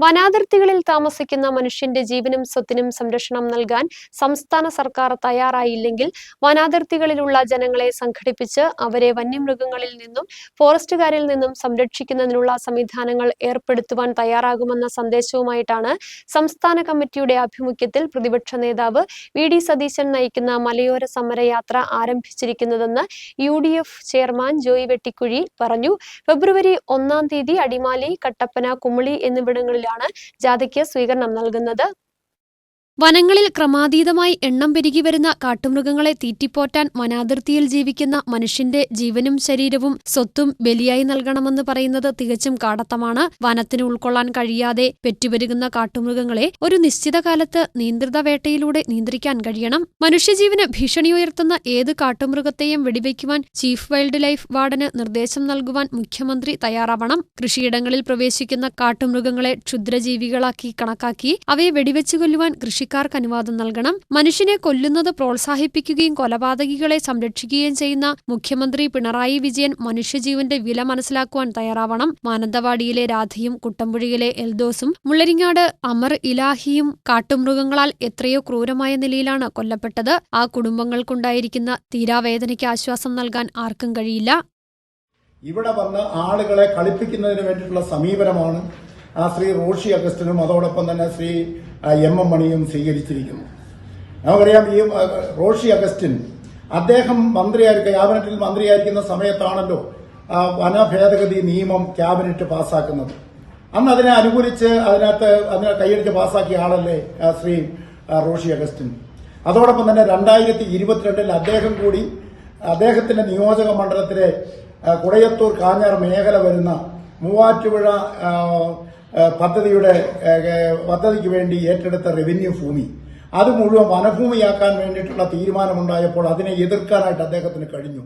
വനാതിർത്തികളിൽ താമസിക്കുന്ന മനുഷ്യന്റെ ജീവനും സ്വത്തിനും സംരക്ഷണം നൽകാൻ സംസ്ഥാന സർക്കാർ തയ്യാറായില്ലെങ്കിൽ വനാതിർത്തികളിലുള്ള ജനങ്ങളെ സംഘടിപ്പിച്ച് അവരെ വന്യമൃഗങ്ങളിൽ നിന്നും ഫോറസ്റ്റുകാരിൽ നിന്നും സംരക്ഷിക്കുന്നതിനുള്ള സംവിധാനങ്ങൾ ഏർപ്പെടുത്തുവാൻ തയ്യാറാകുമെന്ന സന്ദേശവുമായിട്ടാണ് സംസ്ഥാന കമ്മിറ്റിയുടെ ആഭിമുഖ്യത്തിൽ പ്രതിപക്ഷ നേതാവ് വി ഡി സതീശൻ നയിക്കുന്ന മലയോര സമരയാത്ര ആരംഭിച്ചിരിക്കുന്നതെന്ന് U D F chairman Joy Vettikuzhy പറഞ്ഞു. ഫെബ്രുവരി ഒന്നാം തീയതി അടിമാലി കട്ടപ്പന കുമളി എന്നിവിടങ്ങളിലാണ് ജാഥയ്ക്ക് സ്വീകരണം നൽകുന്നത്. വനങ്ങളിൽ ക്രമാതീതമായി എണ്ണം പെരുകി വരുന്ന കാട്ടുമൃഗങ്ങളെ തീറ്റിപ്പോറ്റാൻ വനാതിർത്തിയിൽ ജീവിക്കുന്ന മനുഷ്യന്റെ ജീവനും ശരീരവും സ്വത്തും ബലിയായി നൽകണമെന്ന് പറയുന്നത് തികച്ചും കാടത്തമാണ്. വനത്തിന് ഉൾക്കൊള്ളാൻ കഴിയാതെ പെറ്റുപെരുകുന്ന കാട്ടുമൃഗങ്ങളെ ഒരു നിശ്ചിത കാലത്ത് നിയന്ത്രിത വേട്ടയിലൂടെ നിയന്ത്രിക്കാൻ കഴിയണം. മനുഷ്യജീവന് ഭീഷണി ഉയർത്തുന്ന ഏത് കാട്ടുമൃഗത്തെയും വെടിവെക്കുവാൻ ചീഫ് വൈൽഡ് ലൈഫ് വാർഡന് നിർദ്ദേശം നൽകുവാൻ മുഖ്യമന്ത്രി തയ്യാറാവണം. കൃഷിയിടങ്ങളിൽ പ്രവേശിക്കുന്ന കാട്ടുമൃഗങ്ങളെ ക്ഷുദ്രജീവികളാക്കി കണക്കാക്കി അവയെ വെടിവെച്ചു കൊല്ലുവാൻ കൃഷിക്കാർക്ക് അനുവാദം നൽകണം. മനുഷ്യനെ കൊല്ലുന്നത് പ്രോത്സാഹിപ്പിക്കുകയും കൊലപാതകികളെ സംരക്ഷിക്കുകയും ചെയ്യുന്ന മുഖ്യമന്ത്രി പിണറായി വിജയൻ മനുഷ്യജീവന്റെ വില മനസ്സിലാക്കുവാൻ തയ്യാറാവണം. മാനന്തവാടിയിലെ രാധയും കുട്ടമ്പുഴയിലെ എൽദോസും മുള്ളരിങ്ങാട് അമർ ഇലാഹിയും കാട്ടുമൃഗങ്ങളാൽ എത്രയോ ക്രൂരമായ നിലയിലാണ് കൊല്ലപ്പെട്ടത്. ആ കുടുംബങ്ങൾക്കുണ്ടായിരിക്കുന്ന തീരാവേദനയ്ക്ക് ആശ്വാസം നൽകാൻ ആർക്കും കഴിയില്ല. ഇവിടെ വന്ന് ആളുകളെ കളിപ്പിക്കുന്നതിന് വേണ്ടിയിട്ടുള്ള സമീപനമാണ് ആ ശ്രീ റോഷി അഗസ്റ്റിനും അതോടൊപ്പം തന്നെ ശ്രീ എം എം മണിയും സ്വീകരിച്ചിരിക്കുന്നു. നമുക്കറിയാം ഈ റോഷി അഗസ്റ്റിൻ അദ്ദേഹം മന്ത്രിയായിരിക്കും ക്യാബിനറ്റിൽ മന്ത്രിയായിരിക്കുന്ന സമയത്താണല്ലോ വന വനഭേദഗതി നിയമം ക്യാബിനറ്റ് പാസ്സാക്കുന്നത്. അന്ന് അതിനെ അനുകൂലിച്ച് അതിനകത്ത് അതിനെ കൈയടിച്ച് പാസ്സാക്കിയ ആളല്ലേ ശ്രീ റോഷി അഗസ്റ്റിൻ. അതോടൊപ്പം തന്നെ രണ്ടായിരത്തി ഇരുപത്തിരണ്ടിൽ അദ്ദേഹം കൂടി അദ്ദേഹത്തിന്റെ നിയോജക മണ്ഡലത്തിലെ കുടയത്തൂർ കാഞ്ഞാർ മേഖല വരുന്ന മൂവാറ്റുപുഴ പദ്ധതിയുടെ പദ്ധതിക്ക് വേണ്ടി ഏറ്റെടുത്ത റവന്യൂ ഭൂമി. അത് മുഴുവൻ വനഭൂമിയാക്കാൻ വേണ്ടിയിട്ടുള്ള തീരുമാനമുണ്ടായപ്പോൾ അതിനെ എതിർക്കാനായിട്ട് അദ്ദേഹത്തിന് കഴിഞ്ഞു.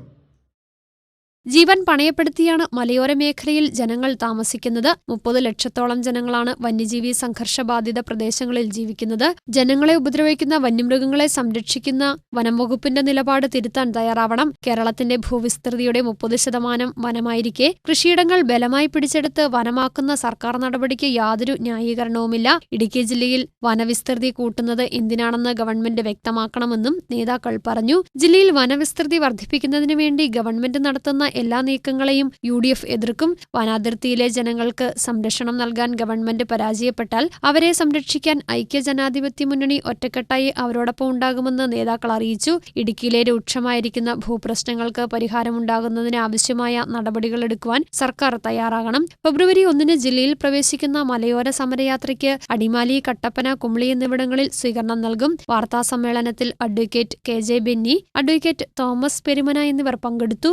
ജീവൻ പണയപ്പെടുത്തിയാണ് മലയോര മേഖലയിൽ ജനങ്ങൾ താമസിക്കുന്നത്. മുപ്പത് ലക്ഷത്തോളം ജനങ്ങളാണ് വന്യജീവി സംഘർഷബാധിത പ്രദേശങ്ങളിൽ ജീവിക്കുന്നത്. ജനങ്ങളെ ഉപദ്രവിക്കുന്ന വന്യമൃഗങ്ങളെ സംരക്ഷിക്കുന്ന വനം വകുപ്പിന്റെ നിലപാട് തിരുത്താൻ തയ്യാറാവണം. കേരളത്തിന്റെ ഭൂവിസ്തൃതിയുടെ മുപ്പത് ശതമാനം വനമായിരിക്കെ. കൃഷിയിടങ്ങൾ ബലമായി പിടിച്ചെടുത്ത് വനമാക്കുന്ന സർക്കാർ നടപടിക്ക് യാതൊരു ന്യായീകരണവുമില്ല. ഇടുക്കി ജില്ലയിൽ വനവിസ്തൃതി കൂട്ടുന്നത് എന്തിനാണെന്ന് ഗവൺമെന്റ് വ്യക്തമാക്കണമെന്നും നേതാക്കൾ പറഞ്ഞു. ജില്ലയിൽ വനവിസ്തൃതി വർദ്ധിപ്പിക്കുന്നതിനു വേണ്ടി ഗവൺമെന്റ് നടത്തുന്ന എല്ലാ നീക്കങ്ങളെയും യു ഡി എഫ് എതിർക്കും. വനാതിർത്തിയിലെ ജനങ്ങൾക്ക് സംരക്ഷണം നൽകാൻ ഗവൺമെന്റ് പരാജയപ്പെട്ടാൽ അവരെ സംരക്ഷിക്കാൻ ഐക്യ ജനാധിപത്യ മുന്നണി ഒറ്റക്കെട്ടായി അവരോടൊപ്പം ഉണ്ടാകുമെന്ന് നേതാക്കൾ അറിയിച്ചു. ഇടുക്കിയിലെ രൂക്ഷമായിരിക്കുന്ന ഭൂപ്രശ്നങ്ങൾക്ക് പരിഹാരമുണ്ടാകുന്നതിന് ആവശ്യമായ നടപടികൾ എടുക്കുവാൻ സർക്കാർ തയ്യാറാകണം. ഫെബ്രുവരി ഒന്നിന് ജില്ലയിൽ പ്രവേശിക്കുന്ന മലയോര സമരയാത്രയ്ക്ക് അടിമാലി കട്ടപ്പന കുമളി എന്നിവിടങ്ങളിൽ സ്വീകരണം നൽകും. വാർത്താ സമ്മേളനത്തിൽ advocate K J Benny advocate Thomas Perumana എന്നിവർ പങ്കെടുത്തു.